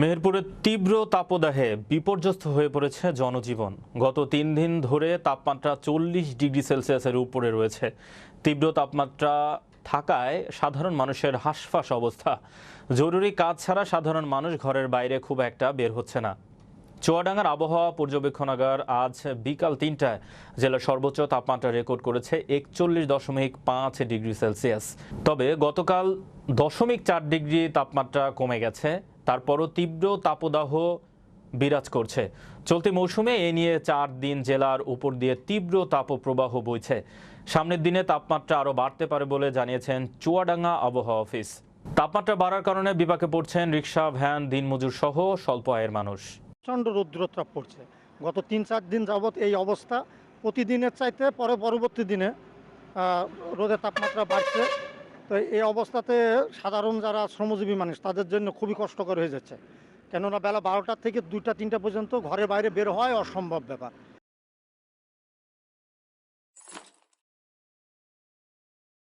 মেহেরপুরের তীব্র তাপদাহে বিপর্যস্ত হয়ে পড়েছে জনজীবন। গত তিন দিন ধরে তাপমাত্রা চল্লিশ ডিগ্রি সেলসিয়াসের উপরে রয়েছে। তীব্র তাপমাত্রা থাকায় সাধারণ মানুষের হাঁসফাঁস অবস্থা। জরুরি কাজ ছাড়া সাধারণ মানুষ ঘরের বাইরে খুব একটা বের হচ্ছে না। চুয়াডাঙ্গার আবহাওয়া পর্যবেক্ষণাগার আজ বিকাল তিনটায় জেলার সর্বোচ্চ তাপমাত্রা রেকর্ড করেছে একচল্লিশ দশমিক পাঁচ ডিগ্রি সেলসিয়াস। তবে গতকাল দশমিক চার ডিগ্রি তাপমাত্রা কমে গেছে। তারপরও তীব্র তাপদাহ বিরাজ করছে। চলতি মৌসুমে এ নিয়ে চার দিন জেলার উপর দিয়ে তীব্র তাপপ্রবাহ বইছে। সামনের দিনে তাপমাত্রা আরও বাড়তে পারে বলে জানিয়েছেন চুয়াডাঙ্গা আবহাওয়া অফিস। তাপমাত্রা বাড়ার কারণে বিপাকে পড়ছেন রিক্সা ভ্যান, দিনমজুর সহ স্বল্প আয়ের মানুষ। প্রচণ্ড রৌদ্রতাপ পড়ছে। গত তিন চার দিন যাবৎ এই অবস্থা। প্রতিদিনের চাইতে পরে পরবর্তী দিনে রোদের তাপমাত্রা বাড়ছে। তো এই অবস্থাতে সাধারণ যারা শ্রমজীবী মানুষ, তাদের জন্য খুবই কষ্টকর হয়ে যাচ্ছে। কেননা বেলা বারোটা থেকে দুইটা, তিনটা পর্যন্ত ঘরে বাইরে বের হয় অসম্ভব ব্যাপার।